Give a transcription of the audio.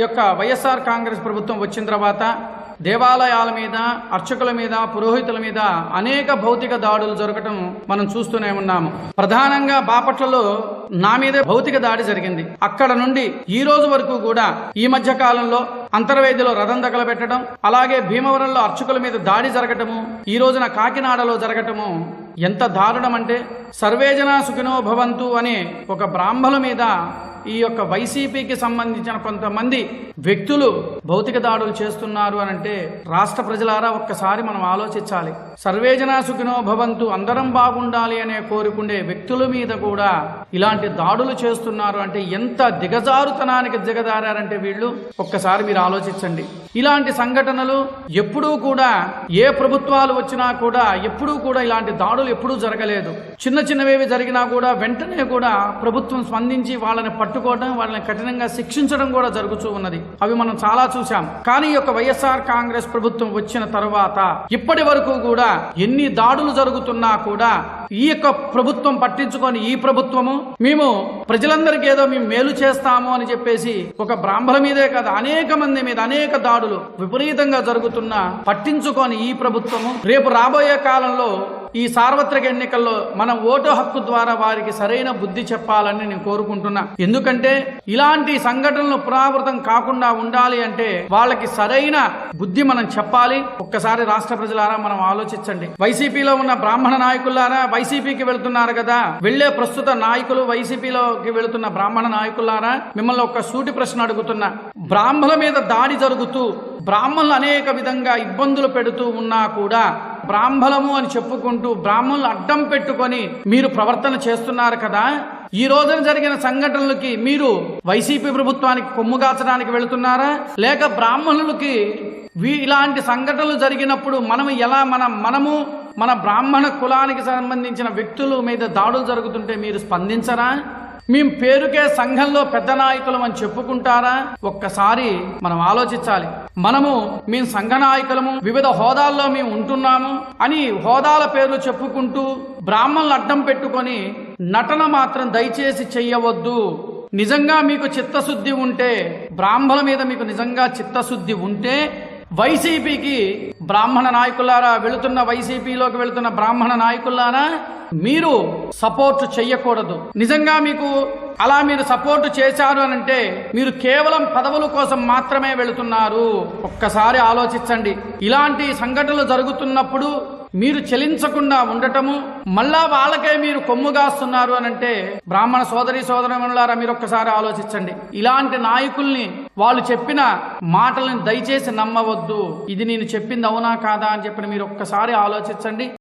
యొక్క వైఎస్ఆర్ కాంగ్రెస్ ప్రభుత్వం వచ్చిన తర్వాత దేవాలయాల మీద అర్చకుల మీద పురోహితుల మీద అనేక భౌతిక దాడులు జరగటం మనం చూస్తూనే ఉన్నాము. ప్రధానంగా బాపట్లలో నా మీదే భౌతిక దాడి జరిగింది. అక్కడ నుండి ఈ రోజు వరకు కూడా ఈ మధ్య కాలంలో అంతర్వేదిలో రథం తగలబెట్టడం అలాగే భీమవరంలో అర్చకుల మీద దాడి జరగటము ఈ రోజున కాకినాడలో జరగటము ఎంత దారుణం అంటే సర్వేజన సుఖినో భవంతు అనే ఒక బ్రాహ్మణుల మీద ఈ యొక్క వైసీపీకి సంబంధించిన కొంతమంది వ్యక్తులు భౌతిక దాడులు చేస్తున్నారు అని అంటే రాష్ట్ర ప్రజలారా ఒక్కసారి మనం ఆలోచించాలి. సర్వేజన సుఖినో భవంతు అందరం బాగుండాలి అనే కోరుకుండే వ్యక్తుల మీద కూడా ఇలాంటి దాడులు చేస్తున్నారు అంటే ఎంత దిగజారుతనానికి దిగజారారంటే వీళ్ళు ఒక్కసారి మీరు ఆలోచించండి. ఇలాంటి సంఘటనలు ఎప్పుడూ కూడా ఏ ప్రభుత్వాలు వచ్చినా కూడా ఎప్పుడూ కూడా ఇలాంటి దాడులు ఎప్పుడూ జరగలేదు. చిన్న చిన్నవేవి జరిగినా కూడా వెంటనే కూడా ప్రభుత్వం స్పందించి వాళ్ళని పట్టుకోవడం వాళ్ళని కఠినంగా శిక్షించడం కూడా జరుగుతూ ఉన్నది. అవి మనం చాలా చూసాం కానీ ఈ యొక్క వైఎస్ఆర్ కాంగ్రెస్ ప్రభుత్వం వచ్చిన తర్వాత ఇప్పటి వరకు కూడా ఎన్ని దాడులు జరుగుతున్నా కూడా ఈ యొక్క ప్రభుత్వం పట్టించుకొని ఈ ప్రభుత్వము మేము ప్రజలందరికీ ఏదో మేము మేలు చేస్తాము అని చెప్పేసి ఒక బ్రాహ్మణ మీదే కాదు అనేక మంది మీద అనేక దాడులు విపరీతంగా జరుగుతున్న పట్టించుకొని ఈ ప్రభుత్వము. రేపు రాబోయే కాలంలో ఈ సార్వత్రిక ఎన్నికల్లో మనం ఓటు హక్కు ద్వారా వారికి సరైన బుద్ధి చెప్పాలని నేను కోరుకుంటున్నా. ఎందుకంటే ఇలాంటి సంఘటనలు పునరావృతం కాకుండా ఉండాలి అంటే వాళ్ళకి సరైన బుద్ధి మనం చెప్పాలి. ఒక్కసారి రాష్ట్ర ప్రజలారా మనం ఆలోచించండి. వైసీపీలో ఉన్న బ్రాహ్మణ నాయకులారా వైసీపీకి వెళ్తున్నారు కదా. వెళ్ళే ప్రస్తుత నాయకులు వైసీపీలో సభలోకి వెళుతున్న బ్రాహ్మణ నాయకులారా మిమ్మల్ని ఒక సూటి ప్రశ్న అడుగుతున్నా. బ్రాహ్మణుల మీద దాడి జరుగుతూ బ్రాహ్మణులు అనేక విధంగా ఇబ్బందులు పెడుతూ ఉన్నా కూడా బ్రాహ్మణము అని చెప్పుకుంటూ బ్రాహ్మణులు అడ్డం పెట్టుకొని మీరు ప్రవర్తన చేస్తున్నారు కదా? ఈ రోజున జరిగిన సంఘటనలకి మీరు వైసీపీ ప్రభుత్వానికి కొమ్ముగాచడానికి వెళుతున్నారా? లేక బ్రాహ్మణులకి వీ ఇలాంటి సంఘటనలు జరిగినప్పుడు మనం ఎలా మన మనము మన బ్రాహ్మణ కులానికి సంబంధించిన వ్యక్తుల మీద దాడులు జరుగుతుంటే మీరు స్పందించరా? మేము పేరుకే సంఘంలో పెద్ద నాయకులం అని చెప్పుకుంటారా? ఒక్కసారి మనం ఆలోచించాలి. మనము మేము సంఘ నాయకులము వివిధ హోదాల్లో మేము ఉంటున్నాము అని హోదాల పేర్లు చెప్పుకుంటూ బ్రాహ్మణులు అడ్డం పెట్టుకొని నటన మాత్రం దయచేసి చెయ్యవద్దు. నిజంగా మీకు చిత్తశుద్ధి ఉంటే బ్రాహ్మణుల మీద మీకు నిజంగా చిత్తశుద్ధి ఉంటే వైసీపీకి బ్రాహ్మణ నాయకులారా వెళుతున్న వైసీపీలోకి వెళుతున్న బ్రాహ్మణ నాయకులారా మీరు సపోర్ట్ చెయ్యకూడదు. నిజంగా మీకు అలా మీరు సపోర్ట్ చేశారు అని అంటే మీరు కేవలం పదవుల కోసం మాత్రమే వెళుతున్నారు. ఒక్కసారి ఆలోచించండి. ఇలాంటి సంఘటనలు జరుగుతున్నప్పుడు మీరు చెలించకుండా ఉండటము మళ్ళా వాళ్ళకే మీరు కొమ్ముగాస్తున్నారు అని అంటే బ్రాహ్మణ సోదరి సోదరులారా మీరు ఒక్కసారి ఆలోచించండి. ఇలాంటి నాయకుల్ని వాళ్ళు చెప్పిన మాటలను దయచేసి నమ్మవద్దు. ఇది నేను చెప్పింది అవునా కాదా అని చెప్పి మీరు ఒక్కసారి ఆలోచించండి.